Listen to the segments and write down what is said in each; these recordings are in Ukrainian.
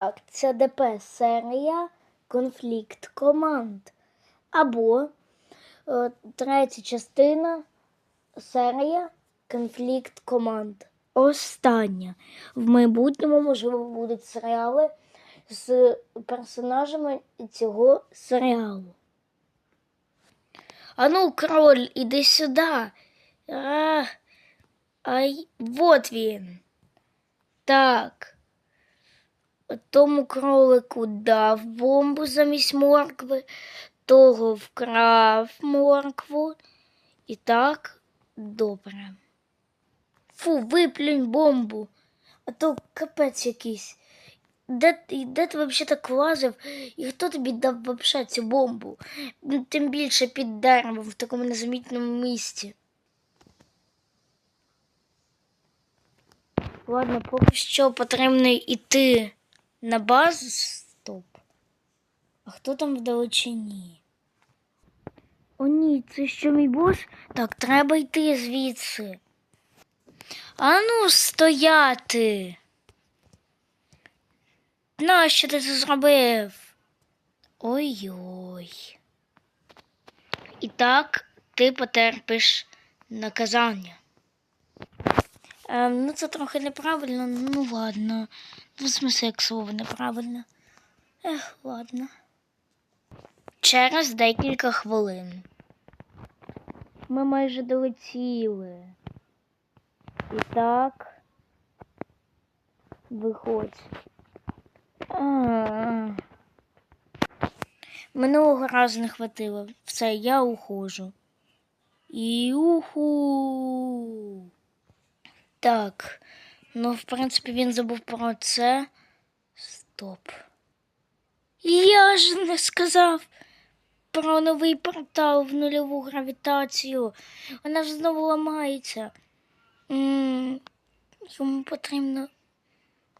Так, це ДП серія Конфлікт команд. Або е, третя частина серія Конфлікт команд. Остання. В майбутньому, можливо, будуть серіали з персонажами цього серіалу. Ану, кроль, іди сюди. А, ай, вот він. Так. Тому кролику дав бомбу замість моркви, того вкрав моркву. І так добре. Фу, виплюнь бомбу, а то капець якийсь. Де, де ти взагалі так лазив? І хто тобі дав взагалі цю бомбу? Тим більше під деревом в такому незамітному місці. Ладно, поки що потрібно йти на базу. Стоп. А хто там вдалечині? О, ні, це що мій бос? Так, треба йти звідси. Ану, стояти. Нащо ти це зробив? Ой-ой. І так ти потерпиш наказання. Ем, ну, це трохи неправильно, ну ладно. Ну, в смысле, як слово неправильно. Ех, ладно. Через декілька хвилин. Ми майже долетіли. І так. Виходь. А. Минулого разу не хватило. Все, я ухожу. І уху. Так. Ну, в принципі, він забув про це. Стоп. Я ж не сказав про новий портал в нульову гравітацію. Вона ж знову ламається. м йому потрібно.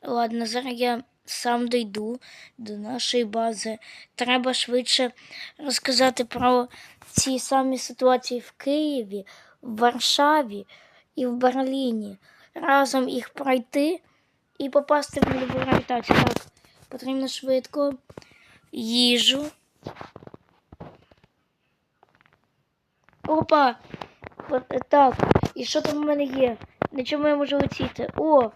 Ладно, зараз я сам дойду до нашої бази. Треба швидше розказати про ці самі ситуації в Києві, в Варшаві і в Берліні. Разом їх пройти і попасти в нульову. Так, потрібно швидко їжу. Опа! Так, і що там у мене є? На чому я можу летіти? О!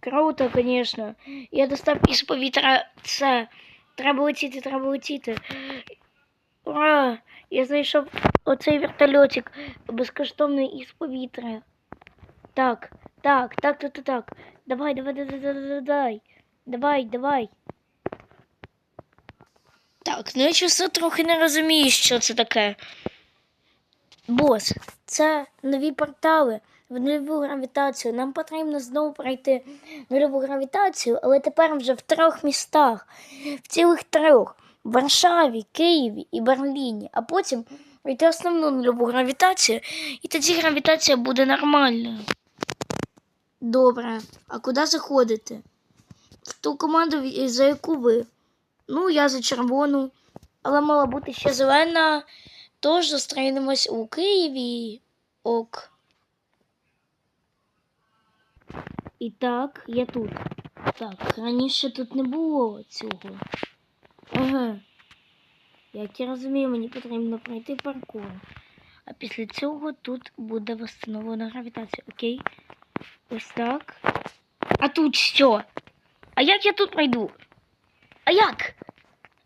Круто, звісно. Я достав із повітря це. Треба летіти, треба летіти. Ура! Я знайшов оцей вертольотик безкоштовний із повітря. Так, так, так, так, так, так. Давай, давай, давай, давай, давай. Давай, давай. Так, ну я чесно трохи не розумію, що це таке. Бос, це нові портали в нульову гравітацію. Нам потрібно знову пройти нульову гравітацію, але тепер вже в трьох містах, в цілих трьох: в Варшаві, Києві і Берліні. А потім пройти основну нульову гравітацію, і тоді гравітація буде нормальною. Добре, а куди заходити? В ту команду, за яку ви? Ну, я за червону, але мала бути ще зелена. Тож зустрінемось у Києві. Ок. І так, я тут. Так, раніше тут не було цього. Ага. Як я розумію, мені потрібно пройти паркур. А після цього тут буде встановлена гравітація. Окей? Ось так. А тут що? А як я тут пройду? А як?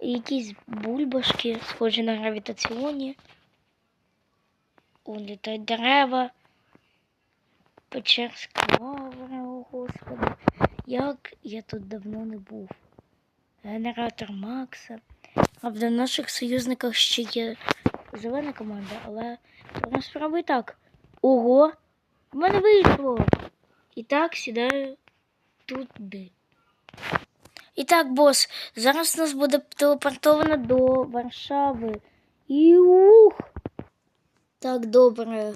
Якісь бульбашки, схожі на гравітаційні. Он літають дерева. Печерська лавра, о господи. Як я тут давно не був. Генератор Макса. Правда, в наших союзниках ще є зелена команда, але вона спробуй так. Ого! В мене вийшло! І так сідаю туди. І так, бос, зараз нас буде телепортовано до Варшави. І ух! Так, добре.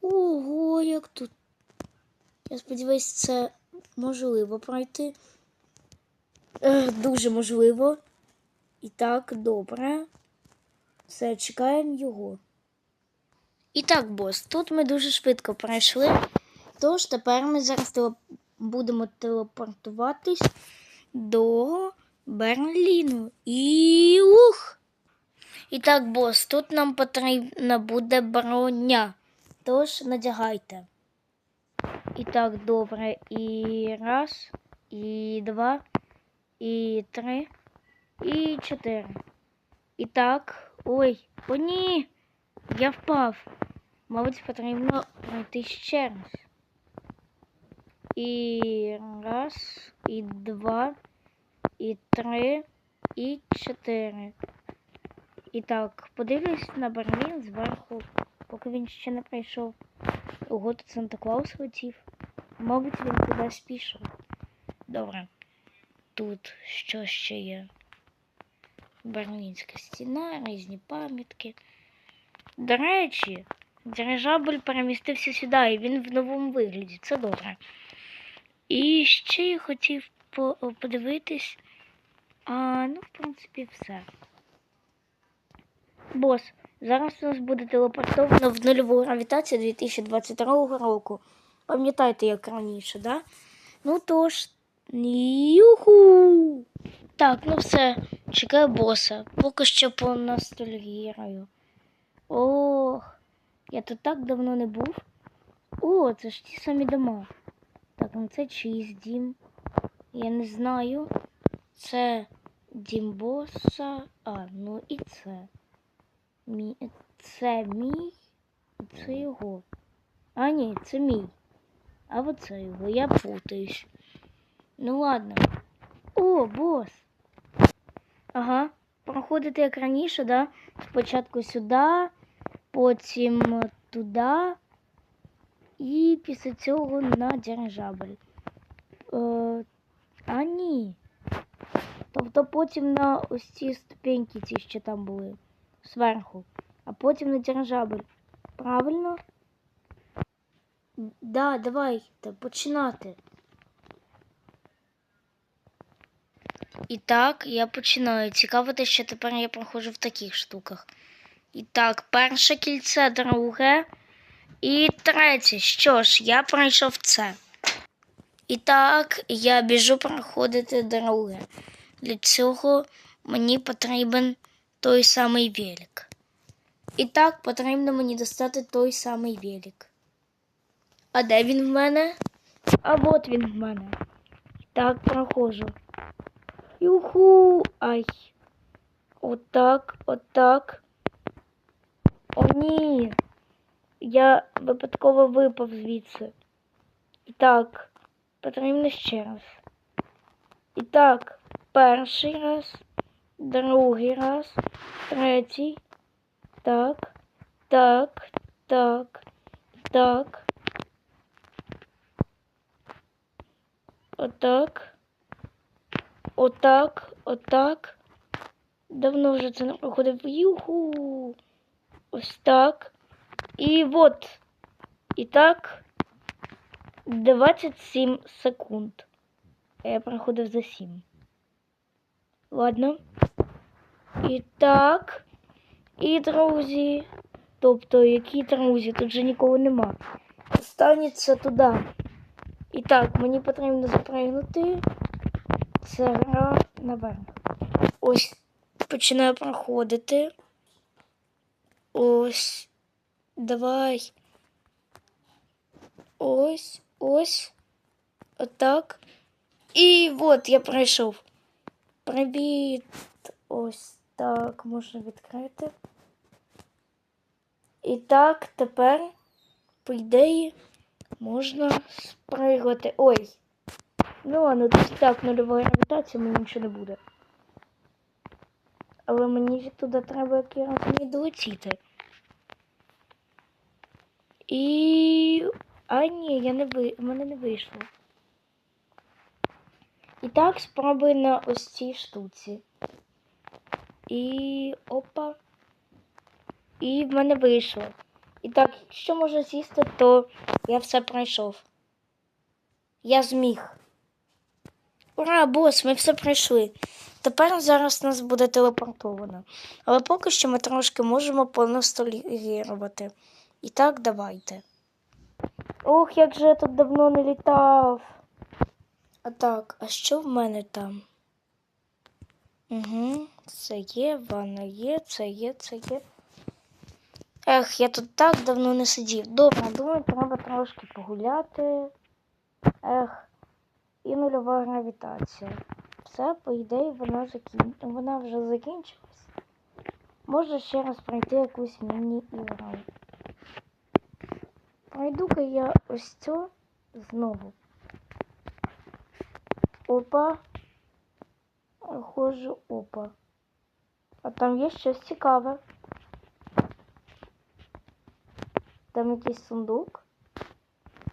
Ого, як тут. Я сподіваюся, це можливо пройти. Ех, дуже можливо. І так, добре. Все, чекаємо його. І так, бос, тут ми дуже швидко пройшли. Тож тепер ми зараз теле- будемо телепортуватись до Берліну. І ух! І так, бос, тут нам потрібна буде броня. Тож надягайте. І так, добре. І раз, і два, і три, і чотири. І так. Ой, о ні! Я впав. Мабуть, потрібно пройти ще раз. І раз, і два, і три, і чотири. І так, подивлюсь на Берлін зверху, поки він ще не прийшов. Ого, тут Санта Клаус летів. Мабуть, він кудись пішов. Добре. Тут що ще є? Берлінська стіна, різні пам'ятки. До речі, дирижабль перемістився сюди, і він в новому вигляді. Це добре. І ще я хотів подивитись. А, ну, в принципі, все. Бос, зараз у нас буде телепортовано в нульову гравітацію 2022 року. Пам'ятаєте, як раніше, да? Ну тож, юху! Так, ну все, чекаю боса. Поки що поностальгірую. Ох, я тут так давно не був. О, це ж ті самі дома. Так, ну це чийсь дім. Я не знаю. Це дім боса. А, ну і це. Мі... Це мій, це його. А ні, це мій. А оце його. Я путаюсь. Ну ладно. О, бос. Ага. Проходите як раніше, да? Спочатку сюди, потім туди. І після цього на дирижабль. Е, а ні. Тобто потім на ось ці ступеньки ці що там були зверху, а потім на дирижабль. Правильно? Да, давайте починати. І так, я починаю. Цікаво те, що тепер я проходжу в таких штуках. І так, перше кільце, друге і третє. Що ж, я пройшов це. І так, я біжу проходити друге. Для цього мені потрібен той самий велик. І так, потрібно мені достати той самий велик. А де він в мене? А от він в мене. Так, проходжу. Юху! Ай. Отак, отак. О, ні. Я випадково випав звідси. І так, потрібно ще раз. І так, перший раз, другий раз, третій. Так, так, так, так. Отак. Отак, отак. Давно вже це не проходив. Юху. Ось так. І от. І так. 27 секунд. Я проходив за 7. Ладно. І так. І друзі. Тобто, які друзі? Тут же нікого нема. Останнє це туди. І так, мені потрібно запригнути. Це гра наверх. Ось починаю проходити. Ось. Давай. Ось, ось. Отак. І от я пройшов. Привіт. Ось так можна відкрити. І так, тепер, по ідеї, можна спригати. Ой. Ну ладно, і так нульова гравітація, мені нічого не буде. Але мені ж туди треба як я розумію долетіти. І. А ні, я не ви... в мене не вийшло. І так, спробуй на ось цій штуці. І опа. І в мене вийшло. І так, якщо можна сісти, то я все пройшов. Я зміг. Ура, бос, ми все пройшли. Тепер зараз нас буде телепортовано. Але поки що ми трошки можемо поностальгірувати. І так, давайте. Ох, як же я тут давно не літав. А так, а що в мене там? Угу, це є, ванна є, це є, це є. Ех, я тут так давно не сидів. Добре, думаю, треба трошки погуляти. Ех, нульова гравітація. Все, по ідеї, вона закін... вона вже закінчилась. Можна ще раз пройти якусь міні-ігру. Пройду-ка я ось цю знову. Опа. Ходжу, опа. А там є щось цікаве. Там якийсь сундук.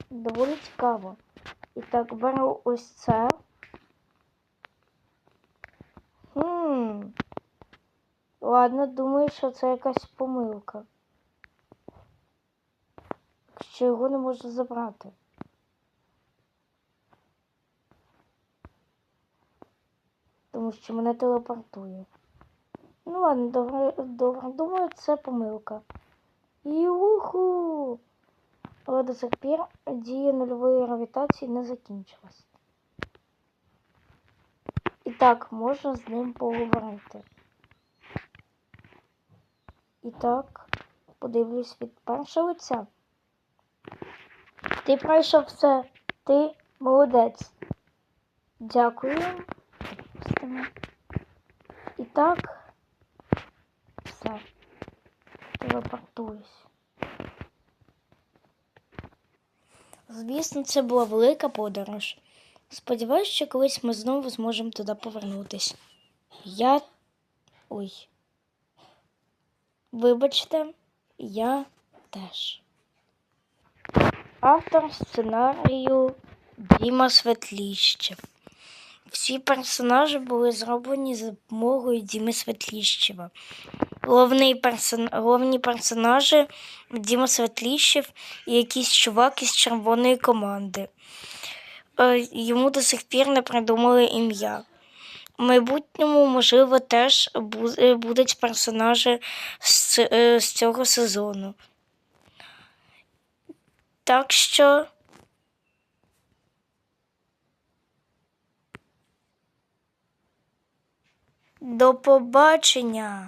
Доволі цікаво. І так, беру ось це. Хм. Ладно, думаю, що це якась помилка. Що його не можна забрати. Тому що мене телепортує. Ну ладно, добре, добре. Думаю, це помилка. Юху! Але до сих пір дія нульової гравітації не закінчилась. І так, можна з ним поговорити. І так, подивлюсь від першого лиця. Ти пройшов все. Ти молодець. Дякую. І так, все. Телепортуюсь. Звісно, це була велика подорож. Сподіваюсь, що колись ми знову зможемо туди повернутись. Я. Ой. Вибачте, я теж. Автор сценарію Діма Светліщев. Всі персонажі були зроблені за допомогою Діми Светліщева. Головний персон... Головні персонажі Діма Светліщев і якийсь чувак із червоної команди. Е, Йому до сих пір не придумали ім'я. В майбутньому, можливо, теж е, будуть персонажі з, е, з цього сезону. Так що. До побачення!